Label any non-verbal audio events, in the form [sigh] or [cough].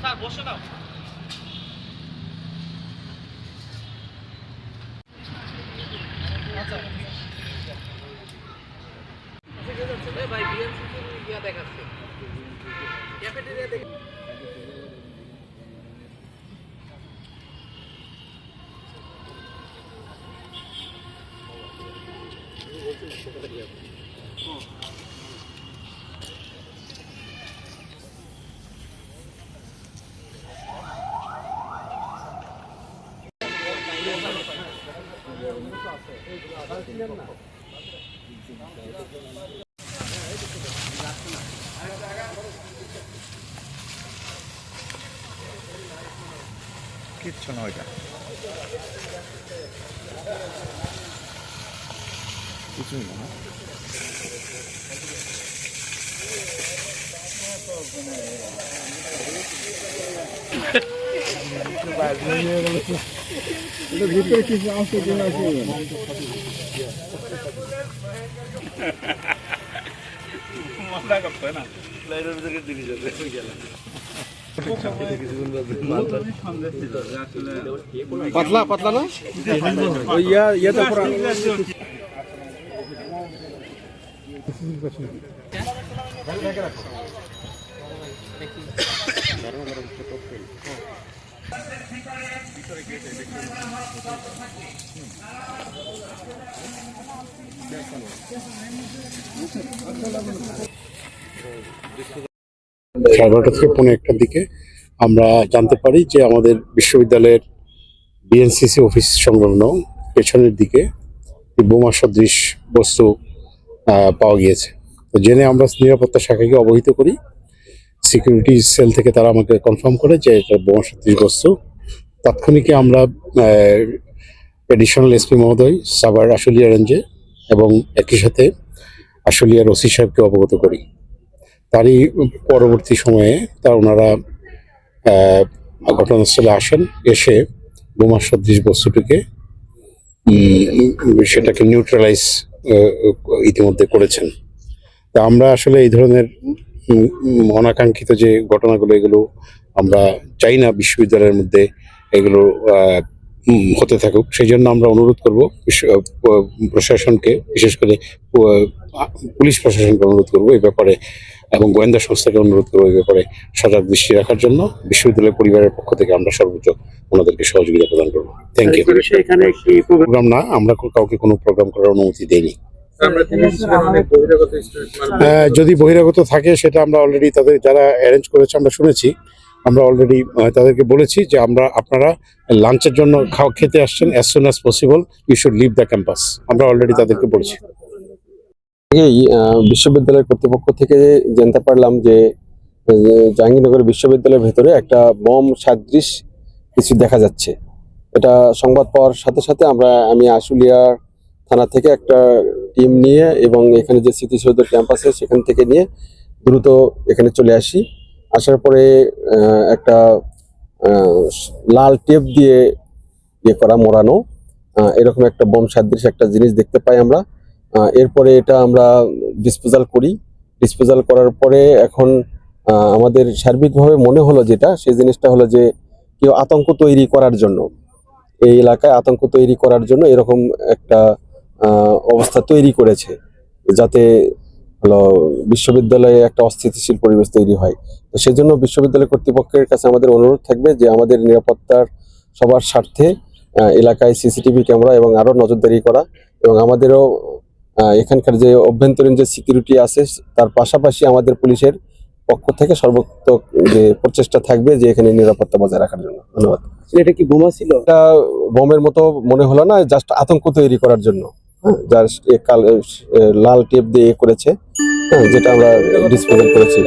Sir বসে দাও। ভাই বিএনসিসির ইয়া দেখাচ্ছে ক্যাফেটেরিয়া দেখ কিচ্ছু না ওইটা কিছুই না। [laughs] না? পাতলা পাতলা না? ইয়া ইয়েটা পুরো সাড়ে থেকে পৌনে একটার দিকে আমরা জানতে পারি যে আমাদের বিশ্ববিদ্যালয়ের বিএনসিসি অফিস সংলগ্ন পেছনের দিকে বোমা সদৃশ বস্তু পাওয়া গিয়েছে। তো জেনে আমরা নিরাপত্তা শাখাকে অবহিত করি। সিকিউরিটি সেল থেকে তারা আমাকে কনফার্ম করে যে এটা বোমা সদৃশ বস্তু। তাৎক্ষণিকে আমরা এডিশনাল এসপি মহোদয়, সাভার আশুলিয়া রেঞ্জে এবং একই সাথে আশুলিয়ার ওসি সাহেবকে অবগত করি। তারই পরবর্তী সময়ে তা ওনারা ঘটনাস্থলে আসেন, এসে বোমা সদৃশ বস্তুটিকে সেটাকে নিউট্রালাইজ ইতিমধ্যে করেছেন। তা আমরা আসলে এই ধরনের অনাকাঙ্ক্ষিত যে ঘটনাগুলো এগুলো আমরা চাই না বিশ্ববিদ্যালয়ের মধ্যে এগুলো হতে থাকুক। সেই জন্য আমরা অনুরোধ করব বিশ্ব- প্রশাসনকে বিশেষ করে পুলিশ প্রশাসনকে অনুরোধ করব এই ব্যাপারে এবং গোয়েন্দা সংস্থাকে অনুরোধ করব এই ব্যাপারে সজাগ দৃষ্টি রাখার জন্য। বিশ্ববিদ্যালয় পরিবারের পক্ষ থেকে আমরা সর্বোচ্চ ওনাদেরকে সহযোগিতা প্রদান করব। থ্যাংক ইউ প্রোগ্রাম না আমরা কাউকে কোনো প্রোগ্রাম করার অনুমতি দেইনি। আমরা জিনিস অনেক বহিরাগত স্টুডেন্ট আহ, যদি বহিরাগত থাকে সেটা আমরা অলরেডি তাদের যারা অ্যারেঞ্জ করেছে আমরা শুনেছি। আমরা অলরেডি তাদেরকে বলেছি যে আমরা আপনারা লাঞ্চের জন্য খাওয়া খেতে আসছেন as soon as possible you should leave the campus আমরা অলরেডি তাদেরকে বলেছি। আগেই বিশ্ববিদ্যালয় কর্তৃপক্ষ থেকে জানতে পারলাম যে জাহাঙ্গীরনগর বিশ্ববিদ্যালয়ের ভেতরে একটা বম সাদৃশ কিছু দেখা যাচ্ছে। এটা সংবাদ পাওয়ার সাথে সাথে আমরা আমি আশুলিয়া থানা থেকে একটা টিম নিয়ে এবং এখানে যে স্মৃতিসৌধ ক্যাম্পাস আছে সেখান থেকে নিয়ে দ্রুত এখানে চলে আসি। আসার পরে একটা লাল টেপ দিয়ে ইয়ে করা মোড়ানো এরকম একটা বোম সাদৃশ একটা জিনিস দেখতে পাই আমরা। এরপরে এটা আমরা ডিসপোজাল করি। ডিসপোজাল করার পরে এখন আমাদের সার্বিকভাবে মনে হলো যেটা, সেই জিনিসটা হলো যে কেউ আতঙ্ক তৈরি করার জন্য, এই এলাকায় আতঙ্ক তৈরি করার জন্য এরকম একটা অবস্থা তৈরি করেছে যাতে হলো বিশ্ববিদ্যালয়ে একটা অস্থিতিশীল পরিবেশ তৈরি হয়। তো সেজন্য বিশ্ববিদ্যালয় কর্তৃপক্ষের কাছে আমাদের অনুরোধ থাকবে যে আমাদের নিরাপত্তার সবার স্বার্থে এলাকায় সিসিটিভি ক্যামেরা এবং আরও নজরদারি করা এবং আমাদেরও এখানকার যে অভ্যন্তরীণ যে সিকিউরিটি আছে তার পাশাপাশি আমাদের পুলিশের পক্ষ থেকে সর্বোত্তক যে প্রচেষ্টা থাকবে যে এখানে নিরাপত্তা বজায় রাখার জন্য। ধন্যবাদ। এটা কি বোমা ছিল? এটা বোমের মতো মনে হলো না জাস্ট আতঙ্ক তৈরি করার জন্য। যার লাল টেপ দিয়ে করেছে হ্যাঁ যেটা আমরা ডিসপোজাল করেছি।